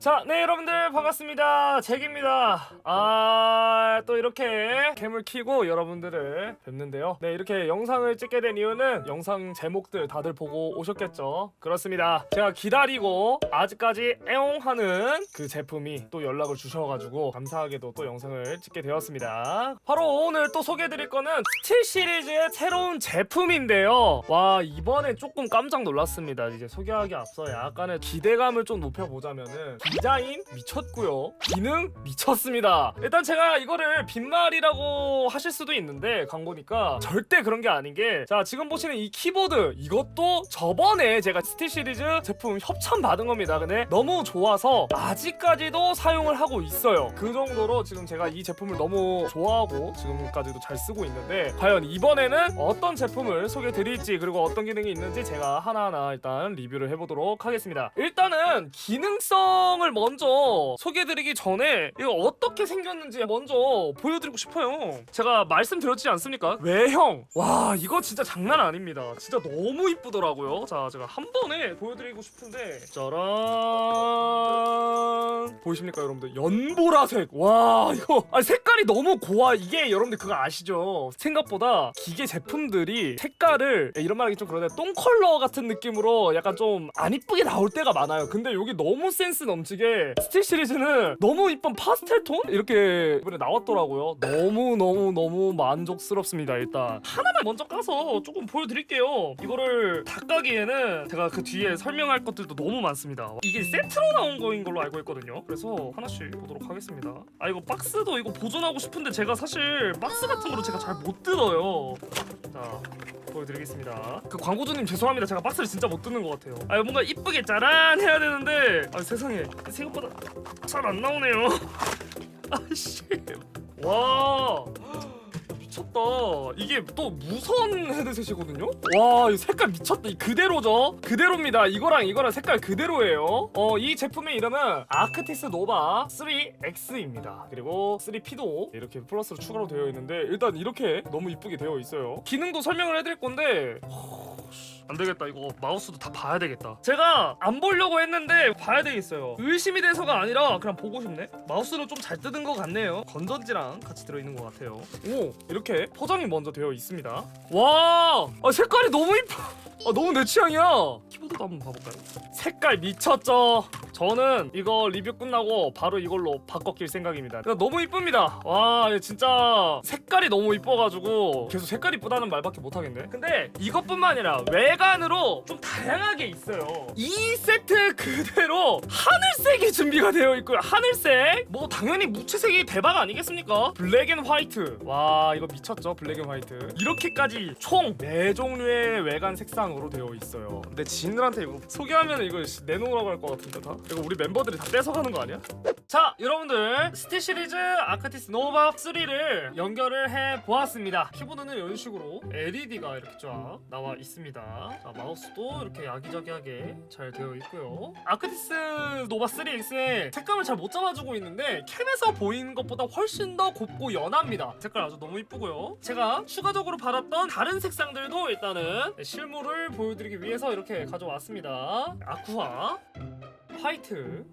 자, 네 여러분들 반갑습니다. 잭입니다. 아, 또 이렇게 캠을 키고 여러분들을 뵙는데요. 네, 이렇게 영상을 찍게 된 이유는 영상 제목들 다들 보고 오셨겠죠? 그렇습니다. 제가 기다리고 아직까지 애용하는 그 제품이 또 연락을 주셔가지고 감사하게도 또 영상을 찍게 되었습니다. 바로 오늘 또 소개해드릴 거는 스틸 시리즈의 새로운 제품인데요. 와, 이번에 조금 깜짝 놀랐습니다. 이제 소개하기 앞서 약간의 기대감을 좀 높여보자면은 디자인 미쳤고요. 기능 미쳤습니다. 일단 제가 이거를 빈말이라고 하실 수도 있는데 광고니까 절대 그런 게 아닌 게 자, 지금 보시는 이 키보드 이것도 저번에 제가 스틸 시리즈 제품 협찬 받은 겁니다. 근데 너무 좋아서 아직까지도 사용을 하고 있어요. 그 정도로 지금 제가 이 제품을 너무 좋아하고 지금까지도 잘 쓰고 있는데 과연 이번에는 어떤 제품을 소개해 드릴지 그리고 어떤 기능이 있는지 제가 하나하나 일단 리뷰를 해보도록 하겠습니다. 일단은 기능성 을 먼저 소개해드리기 전에 이거 어떻게 생겼는지 먼저 보여드리고 싶어요. 제가 말씀드렸지 않습니까? 외형 와 이거 진짜 장난 아닙니다. 진짜 너무 이쁘더라고요. 자 제가 한 번에 보여드리고 싶은데 짜란 보이십니까 여러분들 연보라색 와 이거 아 색깔이 너무 고와 이게 여러분들 그거 아시죠? 생각보다 기계 제품들이 색깔을 이런 말하기 좀 그런데 똥 컬러 같은 느낌으로 약간 좀 안 이쁘게 나올 때가 많아요. 근데 여기 너무 센스 넘치 게 스틸 시리즈는 너무 이쁜 파스텔 톤 이렇게 이번에 나왔더라고요. 너무 너무 너무 만족스럽습니다. 일단 하나만 먼저 까서 조금 보여드릴게요. 이거를 다 까기에는 제가 그 뒤에 설명할 것들도 너무 많습니다. 이게 세트로 나온 거인 걸로 알고 있거든요. 그래서 하나씩 보도록 하겠습니다. 아 이거 박스도 이거 보존하고 싶은데 제가 사실 박스 같은 거로 제가 잘못 뜯어요. 자 보여드리겠습니다. 그 광고주님 죄송합니다. 제가 박스를 진짜 못 뜯는 것 같아요. 아 뭔가 이쁘게 짜란 해야 되는데 아 세상에 생각보다 잘 안 나오네요. 아씨 와. 미쳤다. 이게 또 무선 헤드셋이거든요? 와, 이 색깔 미쳤다. 이 그대로죠? 그대로입니다. 이거랑 이거랑 색깔 그대로예요. 어, 이 제품의 이름은 아크티스 노바 3X입니다. 그리고 3P도 이렇게 플러스로 추가로 되어 있는데 일단 이렇게 너무 이쁘게 되어 있어요. 기능도 설명을 해드릴 건데 안 되겠다. 이거 마우스도 다 봐야 되겠다. 제가 안 보려고 했는데 봐야 되겠어요. 의심이 돼서가 아니라 그냥 보고 싶네. 마우스는 좀 잘 뜯은 것 같네요. 건전지랑 같이 들어있는 것 같아요. 오 이렇게 포장이 먼저 되어 있습니다. 와 아, 색깔이 너무 이뻐. 아, 너무 내 취향이야. 키보드도 한번 봐볼까요? 색깔 미쳤죠 저는 이거 리뷰 끝나고 바로 이걸로 바꿔 낄 생각입니다. 이거 너무 이쁩니다. 와 진짜 색깔이 너무 이뻐가지고 계속 색깔 이쁘다는 말밖에 못하겠네. 근데 이것뿐만 아니라 외관으로 좀 다양하게 있어요. 이 세트 그대로 하늘색이 준비가 되어 있고요. 하늘색. 뭐 당연히 무채색이 대박 아니겠습니까? 블랙 앤 화이트. 와 이거 미쳤죠? 블랙 앤 화이트. 이렇게까지 총 4종류의 외관 색상으로 되어 있어요. 근데 지인들한테 이거 소개하면 이거 씨, 내놓으라고 할 것 같은데 다 이거 우리 멤버들이 다 뺏어가는 거 아니야? 자 여러분들 스틸 시리즈 아크티스 노바 3를 연결을 해 보았습니다. 키보드는 이런 식으로 LED가 이렇게 쫙 나와 있습니다. 자 마우스도 이렇게 야기자기하게 잘 되어 있고요. 아크티스 노바 3X의 색감을 잘 못 잡아주고 있는데 캠에서 보이는 것보다 훨씬 더 곱고 연합니다. 색깔 아주 너무 이쁘고요. 제가 추가적으로 받았던 다른 색상들도 일단은 실물을 보여드리기 위해서 이렇게 가져왔습니다. 아쿠아 화이트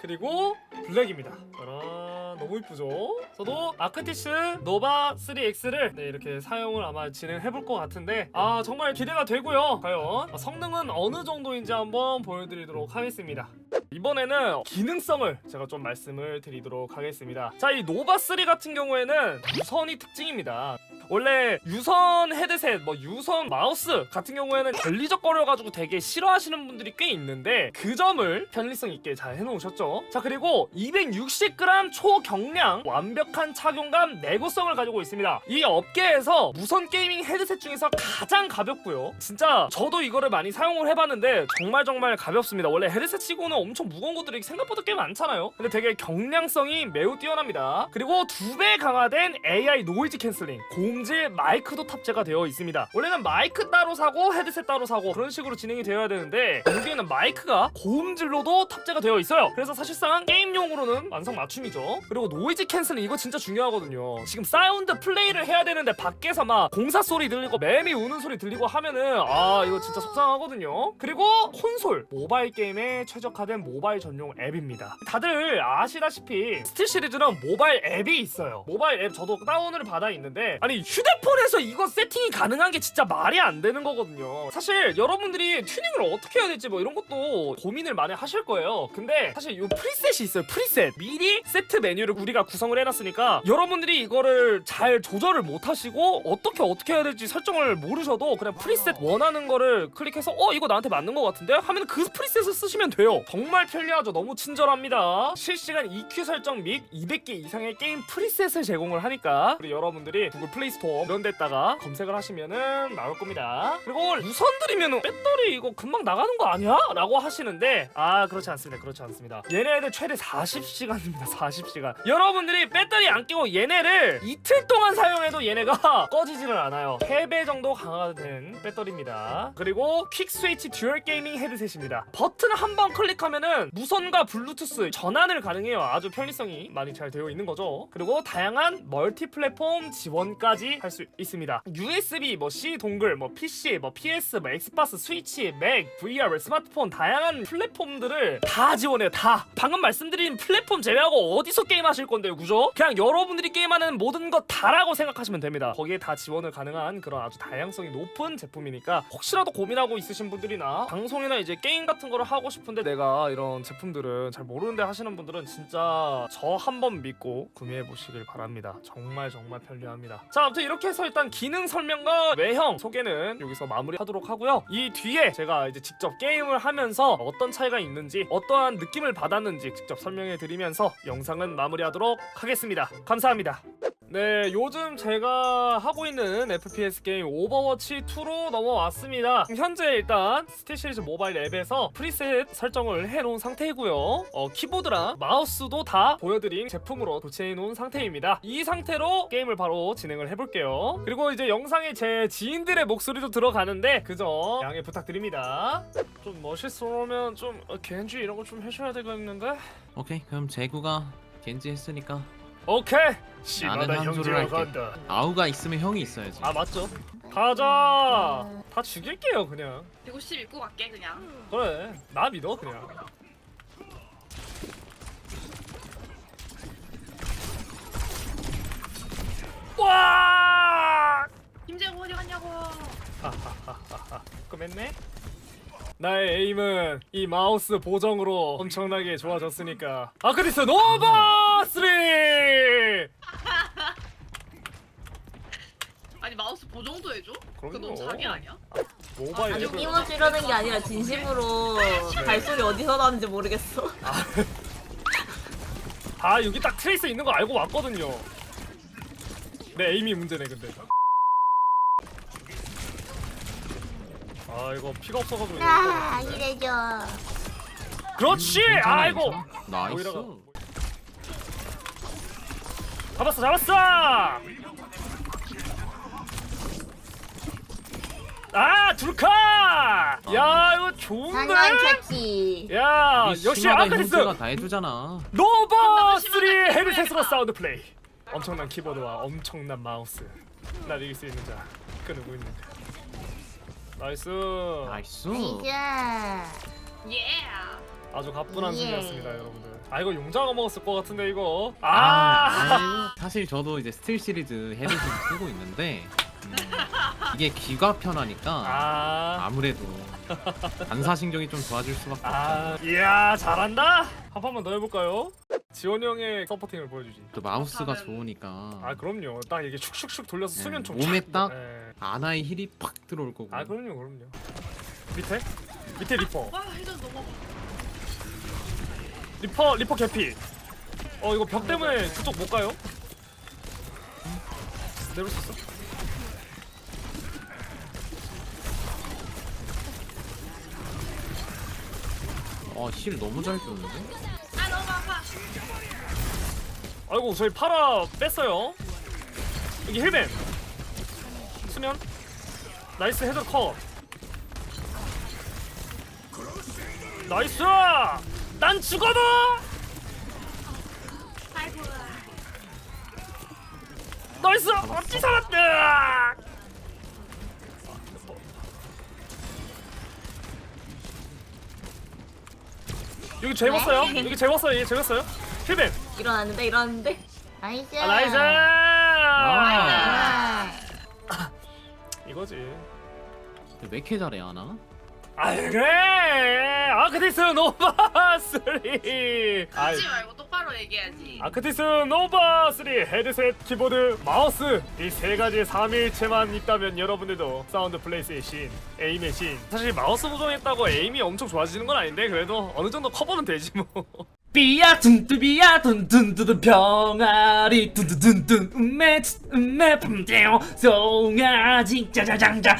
그리고 블랙입니다. 짜란 너무 이쁘죠? 저도 아크티스 노바 3X를 네, 이렇게 사용을 아마 진행해 볼 것 같은데 아 정말 기대가 되고요. 과연 성능은 어느 정도인지 한번 보여드리도록 하겠습니다. 이번에는 기능성을 제가 좀 말씀을 드리도록 하겠습니다. 자, 이 노바 3 같은 경우에는 무선이 특징입니다. 원래 유선 헤드셋, 뭐 유선 마우스 같은 경우에는 걸리적거려가지고 되게 싫어하시는 분들이 꽤 있는데 그 점을 편리성 있게 잘 해놓으셨죠. 자 그리고 260g 초경량 완벽한 착용감 내구성을 가지고 있습니다. 이 업계에서 무선 게이밍 헤드셋 중에서 가장 가볍고요. 진짜 저도 이거를 많이 사용을 해봤는데 정말 정말 가볍습니다. 원래 헤드셋 치고는 엄청 무거운 것들이 생각보다 꽤 많잖아요. 근데 되게 경량성이 매우 뛰어납니다. 그리고 두 배 강화된 AI 노이즈 캔슬링, 고음 고 음질 마이크도 탑재가 되어 있습니다. 원래는 마이크 따로 사고 헤드셋 따로 사고 그런 식으로 진행이 되어야 되는데 여기에는 마이크가 고음질로도 탑재가 되어 있어요. 그래서 사실상 게임용으로는 완성 맞춤이죠. 그리고 노이즈 캔슬은 이거 진짜 중요하거든요. 지금 사운드 플레이를 해야 되는데 밖에서 막 공사 소리 들리고 매미 우는 소리 들리고 하면은 아 이거 진짜 속상하거든요. 그리고 콘솔 모바일 게임에 최적화된 모바일 전용 앱입니다. 다들 아시다시피 스틸 시리즈는 모바일 앱이 있어요. 모바일 앱 저도 다운을 받아 있는데 아니 휴대폰에서 이거 세팅이 가능한 게 진짜 말이 안 되는 거거든요. 사실 여러분들이 튜닝을 어떻게 해야 될지 뭐 이런 것도 고민을 많이 하실 거예요. 근데 사실 이 프리셋이 있어요. 프리셋 미리 세트 메뉴를 우리가 구성을 해놨으니까 여러분들이 이거를 잘 조절을 못 하시고 어떻게 어떻게 해야 될지 설정을 모르셔도 그냥 프리셋 원하는 거를 클릭해서 어 이거 나한테 맞는 것 같은데 하면 그 프리셋을 쓰시면 돼요. 정말 편리하죠. 너무 친절합니다. 실시간 EQ 설정 및 200개 이상의 게임 프리셋을 제공을 하니까 우리 여러분들이 구글 플레이 스토어 이런 데다가 검색을 하시면은 나올 겁니다. 그리고 우선 드리면은 배터리 이거 금방 나가는 거 아니야? 라고 하시는데 아 그렇지 않습니다. 그렇지 않습니다. 얘네들 최대 40시간입니다. 40시간. 여러분들이 배터리 안 끼고 얘네를 이틀 동안 사용해도 얘네가 꺼지지를 않아요. 3배 정도 강화된 배터리입니다. 그리고 퀵 스위치 듀얼 게이밍 헤드셋입니다. 버튼 한 번 클릭하면은 무선과 블루투스 전환을 가능해요. 아주 편리성이 많이 잘 되어 있는 거죠. 그리고 다양한 멀티 플랫폼 지원까지 할 수 있습니다. USB, 뭐 C 동글, 뭐 PC, 뭐 PS, 뭐 엑스박스, 스위치, 맥, VR, 스마트폰 다양한 플랫폼들을 다 지원해요. 다. 방금 말씀드린 플랫폼 제외하고 어디서 게임하실 건데요, 그죠? 그냥 여러분들이 게임하는 모든 것 다라고 생각하시면 됩니다. 거기에 다 지원을 가능한 그런 아주 다양성이 높은 제품이니까 혹시라도 고민하고 있으신 분들이나 방송이나 이제 게임 같은 거를 하고 싶은데 내가 이런 제품들은 잘 모르는데 하시는 분들은 진짜 저 한번 믿고 구매해 보시길 바랍니다. 정말 정말 편리합니다. 자, 아무튼 이렇게 해서 일단 기능 설명과 외형 소개는 여기서 마무리하도록 하고요. 이 뒤에 제가 이제 직접 게임을 하면서 어떤 차이가 있는지 어떠한 느낌을 받았는지 직접 설명해 드리면서 영상은 마무리하도록 하겠습니다. 감사합니다. 네, 요즘 제가 하고 있는 FPS 게임 오버워치 2로 넘어왔습니다. 현재 일단 스틸 시리즈 모바일 앱에서 프리셋 설정을 해놓은 상태이고요. 어, 키보드랑 마우스도 다 보여드린 제품으로 교체해놓은 상태입니다. 이 상태로 게임을 바로 진행을 해볼게요. 그리고 이제 영상에 제 지인들의 목소리도 들어가는데 그저 양해 부탁드립니다. 좀 멋있으면 좀 어, 겐지 이런 거 좀 해줘야 되겠는데? 오케이 그럼 재구가 겐지 했으니까 오케이. 나는 형제로 할게. 간다. 아우가 있으면 형이 있어야지 아 맞죠? 가자. 다 죽일게요 그냥. 150 입고 갈게 그냥. 그래. 나 믿어 그냥. 와! 김재호 어디 갔냐고. 끝했네. 나의 에임은 이 마우스 보정으로 엄청나게 좋아졌으니까. 아크디스 노바 3! 아니 마우스 보정도 해줘? 그거 그럼요. 너무 자기 아니야? 모바일 아니 앱을- 띄워주려는 게 아니라 진심으로 발소리 어디서 나는지 모르겠어. 아 여기 딱 트레이스 있는 거 알고 왔거든요. 내 에임이 문제네 근데. 아 이거 피가 없어가지고. 이거 아? 이래줘. 그렇지. 음, 괜찮아, 아이고. 괜찮아. 나이스 모이라가- 잡았어 잡았어. 아 둘카. 야 이거 좋은데. 야이 역시 심하다 형제가 다 해주잖아 노바 3 심하게 헤드셋으로 해봐야겠다. 사운드 플레이. 엄청난 키보드와 엄청난 마우스. 날 이길 수 있는 자. 그 누구입니까? 나이스. 나이스 나이스. 예. 아주 가뿐한 예. 승리였습니다, 여러분들. 아 이거 용자가 먹었을 것 같은데 이거. 아, 아. 아이고, 사실 저도 이제 스틸 시리즈 헤드셋 쓰고 있는데 음, 이게 귀가 편하니까 아. 아무래도 반사신경이 좀 좋아질 수밖에 없죠 아. 이야 잘한다. 한 판만 더 해볼까요? 지원 형의 서포팅을 보여주지. 또 마우스가 그렇다면- 좋으니까 아 그럼요. 딱 이게 슉슉슉 돌려서 네, 수면 좀. 몸에 촥- 딱- 네. 아나의 힐이 팍 들어올 거고 아 그럼요, 그럼요. 밑에? 밑에 리퍼. 와 해저 너무. 리퍼 리퍼 개피. 어 이거 벽 때문에 그쪽 못 가요? 수 있어? 어, 힐 너무 잘 주는데? 아. 아이고 저희 파라 뺐어요. 여기 힐맨. 수면 나이스 헤드 컷 나이스 난 죽어도. 나이스 어찌 살았다 여기 재웠어요 여기 재웠어요 얘 재웠어요 힐벤 일어났는데 일어났는데. 나이스. 아, 나이스 아. 아. 이거지 왜 이렇게 잘해 하나? 아 그래 아크티스 노바 3 아이 하지 말고 로 얘기해야지. 아크티스 노바 3 헤드셋 키보드 마우스. 이 세 가지 삼일체만 있다면 여러분들도 사운드 플레이스의 신 에임의 신. 사실 마우스 보정했다고 에임이 엄청 좋아지는 건 아닌데 그래도 어느 정도 커버는 되지 뭐. 삐야 둔뚜비야 둔둔두둔 병아리 둔둔둔둔 음메 음메 뿜대요 송아지 짜자장자